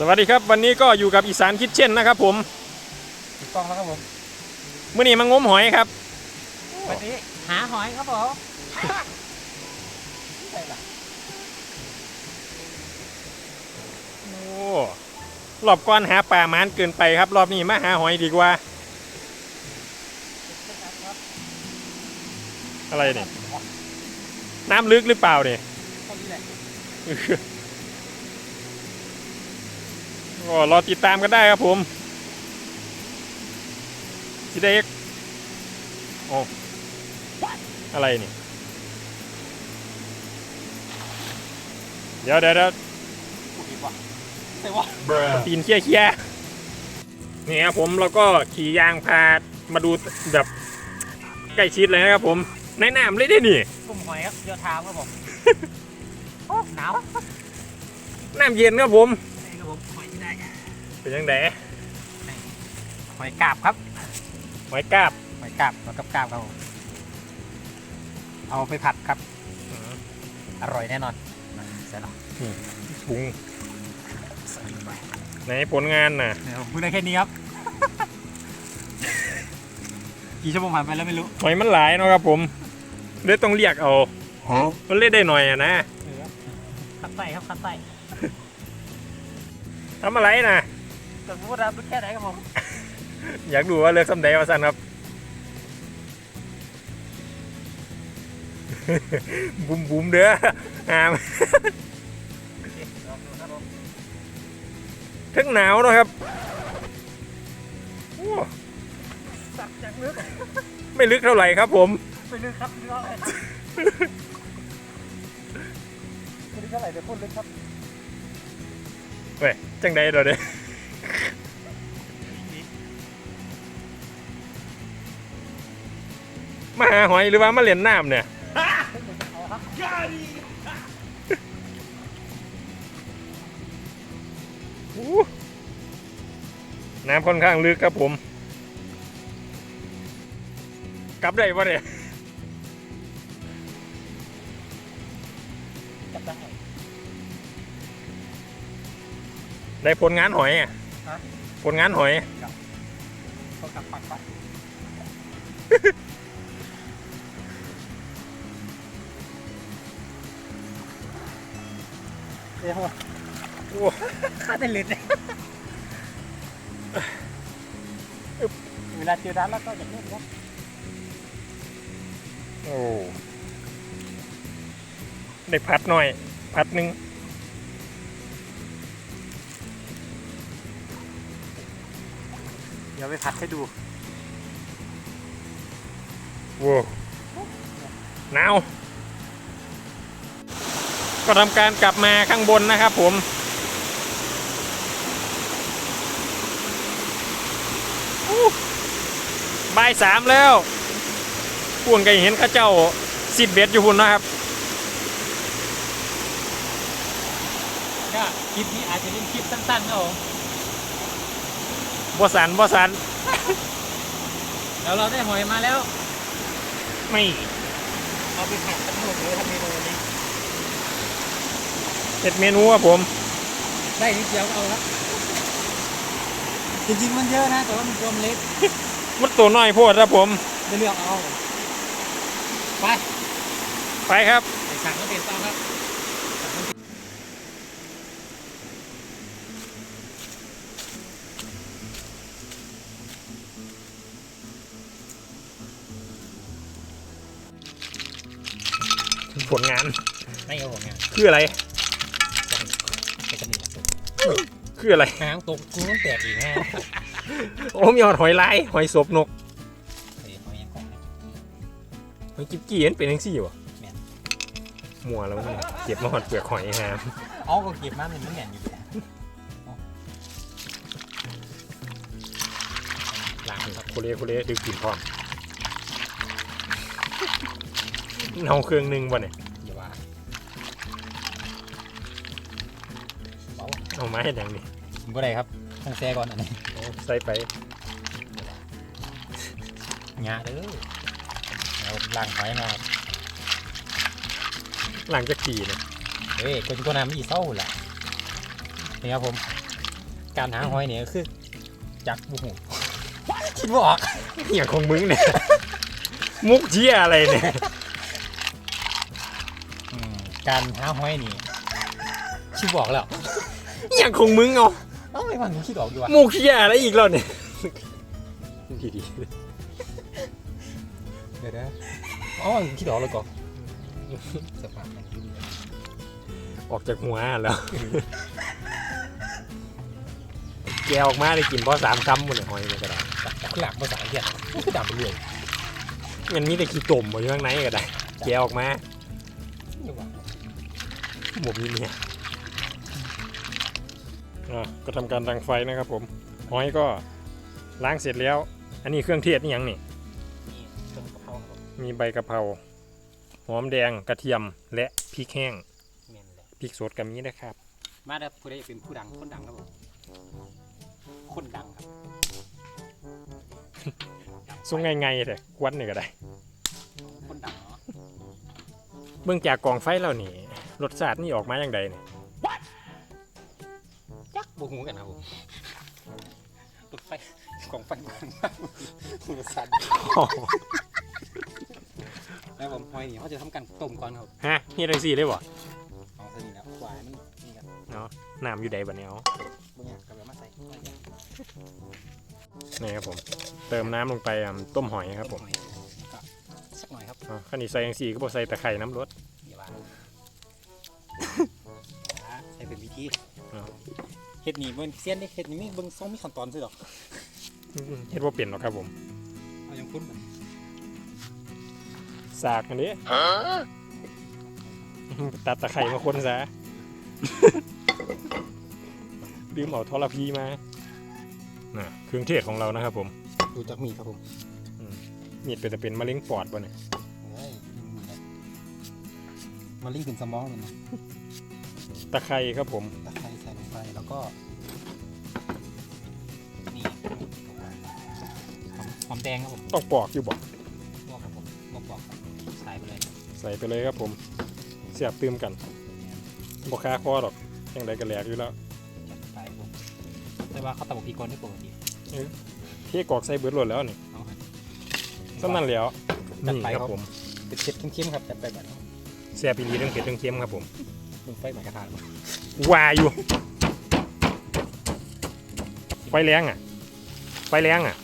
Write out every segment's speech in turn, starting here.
สวัสดีครับวันนี้ก็อยู่กับอีสานคิดเช่นนะครับผมถูกต้องแล้วครับผมเมื่อนี้มางมหอยครับ วันนี้หาหอยครับผมใช่ละโอ้รอบก่อนหาปลาหมานเกินไปครับ รอบนี้มาหาหอยดีกว่า อะไรเนี่ยน้ำลึกหรือเปล่าเนี่ยต้นนี้แหละ ก็รอติดตามกันได้ครับผมสิได้เอ็กโอ้อะไรนี่ เดี๋ยวเดี๋ยวเดี๋ยวพูดดีกว่าใช่ว่าตีนเคี้ยเคี้ยนี่ครับผมแล้วก็ขี่ยางพามาดูแบบใกล้ชิดเลยนะครับผม ในน้ำเลยได้นี่กลุ่มหอยครับเดียวทามครับผมโอ้หนาวน้ำเย็นครับผมนี่ครับผมหอยที่ได้ เป็นยังไงหอยกาบครับหอยกาบหอยกาบหอยกับกาบครับผมเอาไปผัดครับ อร่อยแน่นอนนะเสร็จแล้วปรุงใส่ลงไปในผลงานน่ะเดี๋ยวพูดได้แค่นี้ครับ กี่ชั่วโมงผ่านไปแล้วไม่รู้หอยมันหลายเนาะครับผมเลยต้องเรียกเอามันเล่นได้หน่อยอะนะขัดไส้ครับขัดไส้ทำอะไรนะ จะพูดรับแค่ไหนครับผมอยากดูว่าเลือกสำเดวาสันครับ บุมบุมเด้อหามลองดูครับผมทั้งหนาวเนาะครับโอ้สับจากลึกไม่ลึกเท่าไหร่ครับผมไปลึกครับลึกเอาเลยไม่ลึกเท่าไหร่เดี๋ยวพูดลึกครับเว้ยจังใดเดี๋ยวเด้ มาหาหอยหรือว่ามาเล่นน้ำเนี่ยเอาครับอู้น้ำค่อนข้างลึกครับผม กลับได้ปะเนี่ยจับได้ได้ผลงานหอยอะฮะผลงานหอยเขากลับปักปั ดี๋ยวโอ้ข้าได้ลิ้นเนี่ยเวลาเจอร้านแล้วก็อย่างนี้ครับโอ้ได้พัดหน่อย พัดหนึ่งเดี๋ยวไปผัดให้ดูโว้หนาว ก็ทำการกลับมาข้างบนนะครับผมอู้บ่ายสามแล้วพวงก็เห็นเข้าเจ้าสิบเบ็ดอยู่พุ่นนะครับก็คลิปนี้อาจจะเป็นคลิปสั้นๆนะผมบ่สันบ่สันแล้วเราได้หอยมาแล้ว ไม่ เอาไปผัดกันหมดเลยทำเมนูวันนี้ เห็ดเมนูครับผม ได้นิดเดียวก็เอาครับจริงๆมันเยอะนะ แต่ว่ามันตัวมันเล็กมันตัวน้อยโพดครับผมไม่เลือกเอา ไปไปครับไปสั่งก็เปลี่ยนต่อครับผลงานไม่เอาผมไงคืออะไร คืออะไร หางตกกูต้องแตกอีกแน่โอ้มีหอดหอยลายหอยศพนกเฮ้ยหอยยังของนะหอยกิ๊บกี้เห็นเป็นยังซี่วะแม่นมัวแล้วมึงเก็บมาหอดเปลือกหอยฮามเอาก็เก็บมาเป็นมันแหน่นอยู่แล้วล้างครับโคเลโคเลดึกกินพร้อมเอาเครื่องหนึงวะเนี่ย เบาเอามาให้แดงนี่ผมก็ได้ครับต้องแซ่ก่อนอันนี้เอาใส่ไปหยาเด้อเอาล้างหอยมาครับหลังจากขี่นะเฮ้ยคนก็น้ำอีเศร้าแหละนี่ครับผม การหาหอยเนี่ยก็คือจักบุหูคิดว่าออกอย่างของมึงเนี่ย มุกเชี่ยอะไรเนี่ยอืมการหาหอยนี่ชิบบอกแล้ว อย่างของมึงเอาเอ้าไม่ว่ากูคิดออกดีวะมุกเชี่ยอะไรอีกแล้วเนี่ยดีดีเดี๋ยวนะอ๋อกูคิดออกแล้วก่อนสภาพมันดูดีออกจากหัวแล้ว แกออกมาได้กินเพราะสามคำหมดเลยหอยมันก็ได้จากหลักภาษาอังกฤษมันก็ดำไปเรื่อยมันมีแต่ขี้ตุ่มอยู่ข้างในก็ได้ แกออกมานี่ว่าหมมีเมียอะ ก็ทำการดังไฟนะครับผมหอยก็ล้างเสร็จแล้ว อันนี้เครื่องเทศนี่ยังนี่นี่เครื่องกะเพราครับผมมีใบกะเพราหอมแดงกระเทียมและพริกแห้งเมนเลยพริกสดกับนี้นะครับ มาเด้อผู้ใดอยากเป็นผู้ดังคนดังครับผมคนดังครับส่งไงๆเลยกวนนี่ก็ได้ คนดังเนาะเบื้องจากกองไฟแล้วนี่รสชาตินี่ออกมาอย่างไรเนี่ยจัก บูหูกันครับผมรถไฟกล่องไฟกลางมากมือสั่นแล้วผมหอยนี่เขาจะทำการต้มก่อนครับฮะนี่อะไรสี่เลยบ่เอาสนิทแล้วควายมันนี่กันน้ำอยู่ใดบัดเนี้ยเอาบางอย่างก็แบบมาใส่นี่ครับผม เติมน้ำลงไปอะต้มหอยครับผมหอยก็สักหน่อยครับอะขั้นนี้ใส่ยังสี่ก็บอกใส่ตะไคร่น้ำรสอย่าว่าใส่เป็นวิธี อ้าวเห็ดนี่มันเสี้ยนเด้เห็ดนี่มีเบิ่งทรงมีขั้นตอนซื่อหรอกอืมเฮ็ดว่าเปลี่ยนหรอกครับผมเอายังพุ่นไปสากอันนี้ตัดตะไคร่มาคนซะลืมเอาทรพีมาน่ะเครื่องเทศของเรานะครับผมดูจากมีครับผมมีดเป็นแต่เป็นมะเร็งปอดป่ะเนี่ยเฮ้ยมาลิงก์ถึงสมองเลยนะตะไคร่ครับผมตะไคร้ ก็นี่หอมหอมแดงครับผมต้องปอกอยู่บ่ลวกครับผมลวกบอกครับใส่ไปเลยใส่ไปเลยครับผมเสียบตืมกันบอคาคอหรอกยังไดก็แหลกอยู่แล้วจัดไปผมแต่ว่าเขาตะบกพีกรได้ปกติเทกอกใส่เบิดหลดแล้วนี่เอาครับสำนั่นแล้วจัดนี่ไปคครัรับบผมเป็นเผ็ดๆเข้มๆครับจัดไปแบบนี้เสียปีรีเรื่องเผ็ดเรื่องเค็มครับผมมึงไฟหมายกระทะวาอยู่ ไฟแรงอะ ไฟแรงอะ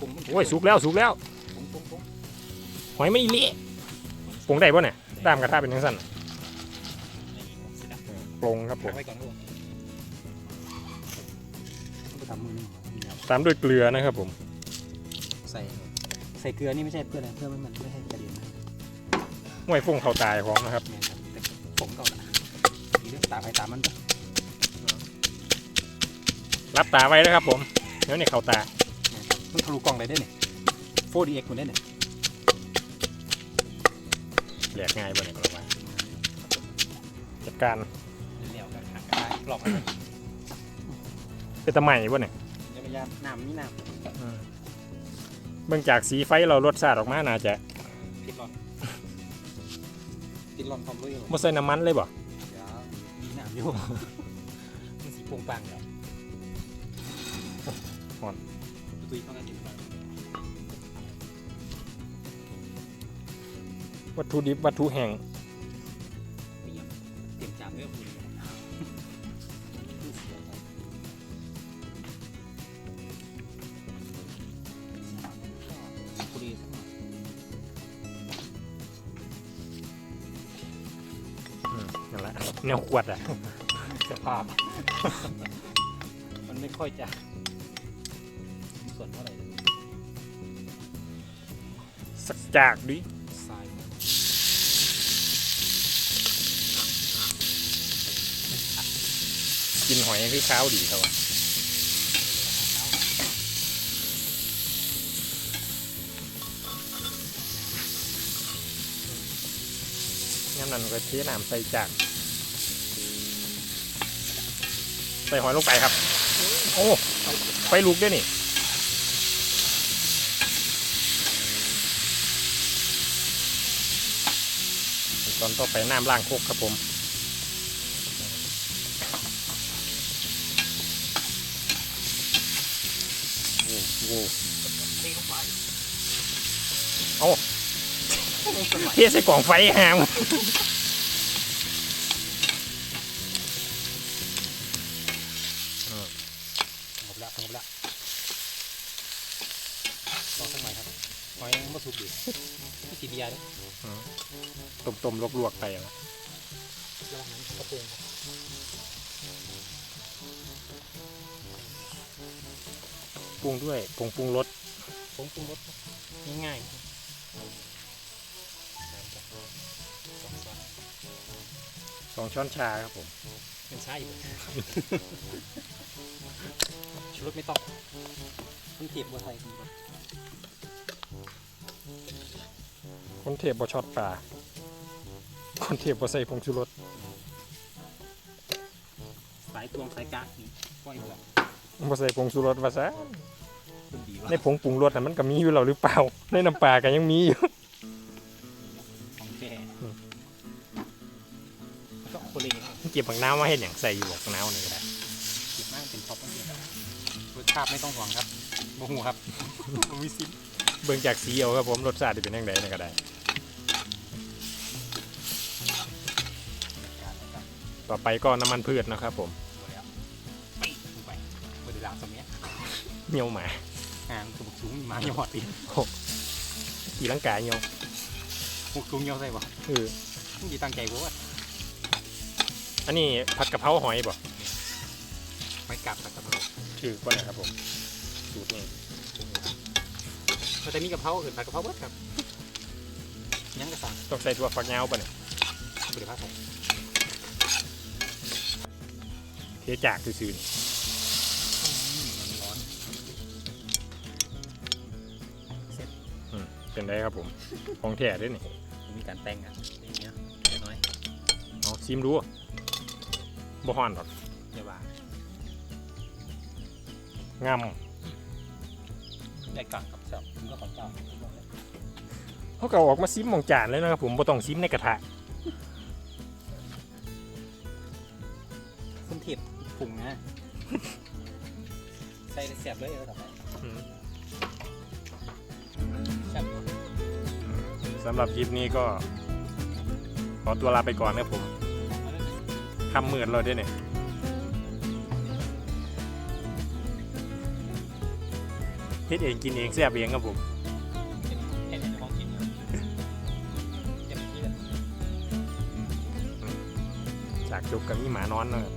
ปรุงๆโอ้ยสุกแล้วสุกแล้วปรุงปรุงปรุงหอยไม่เละปรุงได้ป่ะเนี่ยตามกระทะเป็นยังสั้นน่ะนี่ผมเสร็จแล้วปรุงครับผมไว้ก่อนครับผมต้องไปทำมือหนึ่งนี่ครับตามด้วยเกลือนะครับผม ใส่ใส่เกลือนี่ไม่ใช่เพื่ออะไรเพื่อมันมันไม่ให้กระเด็นนะห้วยฟงเขาตายของนะครับแม่นครับแต่ผมก็เอาละทีเรื่องตามไปตามมันเด้อ รับตาไว้นะครับผมเดี๋ยวนี่เขาตามันทะลุกล่องเลยได้เนี่ย 4DX คนได้เนี่ยแหลกง่ายป่ะเนี่ยเราว่าจัดการเร็วๆกันหักกันได้กรอบกันเลยเป็นตะใหม่ป่ะเนี่ยเดี๋ยวพยายามน้ำนี่น้เบื้องจากสีไฟเรารสชาติออกมาน่าจะำพิดร้อนพิดร้อนความรู้อยู่ไม่ใส่น้ำมันเลยบ่เดี๋ยวมีน้ำอยู่มันสีโป่งปังแล้ว ตุยเข้ากันดีกว่าวัตถุดิบวัตถุแห้งเตรียมเตรียมจานไว้กับคุณพอดีสักหน่อยอืมนั่นแหละแนวขวดอะ สภาพ มันไม่ค่อยจะ จากดิกินหอยคือข้าวดีเขาวงั้นนั่นก็เทน้ำใส่จาก ใส่หอยลงไปครับ โอ้ ไฟลุกด้วยนี่ ตอนต่อไปน้ำล้างโคกครับผมโอ้โหเทลงไปเอาลงสมัยใส่กล่องไฟหางสงบแล้วสงบแล้วรอสักหน่อย หอยยังไม่สุกดีไม่สีเบียร์ด้วยต้มๆลวกๆไปแล้วระวังนั้นกระโปรงครับปรุงด้วยผงปรุงรสผงปรุงรสครับง่ายๆครับสองช้อนสองช้อนชาครับผมเป็นชาอยู่ชูรสไม่ต้องมันเทียบบัวไทยคุณ คนเทพบ่ช็อตปลาคนเทพบ่ใส่ผงชูรสสายตวงสายกะนี่ก้อยบัวบ่ใส่ผงชูรสว่าซะคุณดีว่ะในผงปรุงรสน่ะมันก็มีอยู่แล้วหรือเปล่า ในน้ำปลาก็ยังมีอยู่ ของแก่อืม แล้วก็โคเลครับเก็บบักน้ำมาเห็นอย่างใส่อยู่บักน้ำนี่ก็ได้เก็บมากเป็นท็อปต้องเก็บรสชาติไม่ต้องห่วงครับโมโหครับมันมีซิมเบิ่งจากสีเอาครับผมรสชาติสิเป็นยังไงนี่ก็ได้ ต่อไปก็น้ำมันพืชนะครับผมหมดแล้วปีลงไปบริลาสมัยเหี่ยวหมางานกระบอกสูงมีมาเหี่ยวหอดปีตีลังกาเหี่ยวพวกสูงเหี่ยวใส่บ่เออมึงจีตั้งใจบ่ว่าอันนี้ผัดกะเพราหอยบ่ไม่กลับกับกะเพราชื่อก็ไหนครับผมสูตรนี้มันจะมีกะเพราอื่นผัดกะเพราเบิดครับยังกระสังต้องใส่ถั่วฝักยาวป่ะเนี่ยบริภาคใส่ เทจากซื่อๆนี่ร้อนเสร็จอืมเป็นไรครับผม ของแท้ด้วยนี่มีการแต่งอะอย่างเงี้ยน้อยเอาซิมดูบ่ฮ้อนหรอกเดี๋ยวว่างามได้กลังกับเจ้าผมก็ของเจ้าเขาก็เอาออกมาซิมหมองจานเลยนะครับผมบ่ต้องซิมในกระทะ ปรุงนะใส่เสียบเลยแล้วต่อไปอืมแซ่บสำหรับคลิปนี้ก็ ขอตัวลาไปก่อนนะครับผมคำมืดเราด้วยเนี่ยเฮ็ดเองกินเองแซ่บเองครับผมเห็นในของกินอยู่เจ็บที่เลยจากจุกกับมีหมานอนนะครับ